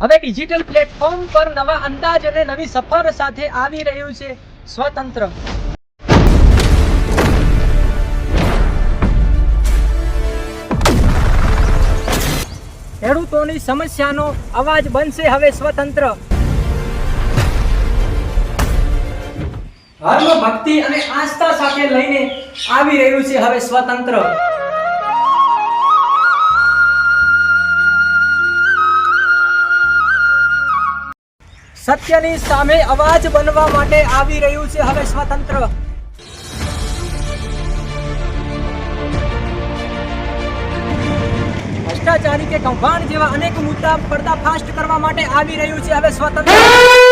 હવે digital platform પર નવા અંદાજ અને નવી સફર સાથે આવી રહ્યું છે સ્વતંત્ર. ખેડૂતોની સમસ્યાનો અવાજ બનશે હવે સ્વતંત્ર. ભક્તિ અને આસ્થા સાથે લઈને આવી રહ્યું છે હવે સ્વતંત્ર. સત્યની સામે અવાજ બનવા માટે આવી રહ્યું છે હવે સ્વતંત્ર. ભ્રષ્ટાચારી કે કૌભાંડ જેવા અનેક મુદ્દા પર્દાફાશ કરવા માટે આવી રહ્યું છે હવે સ્વતંત્ર.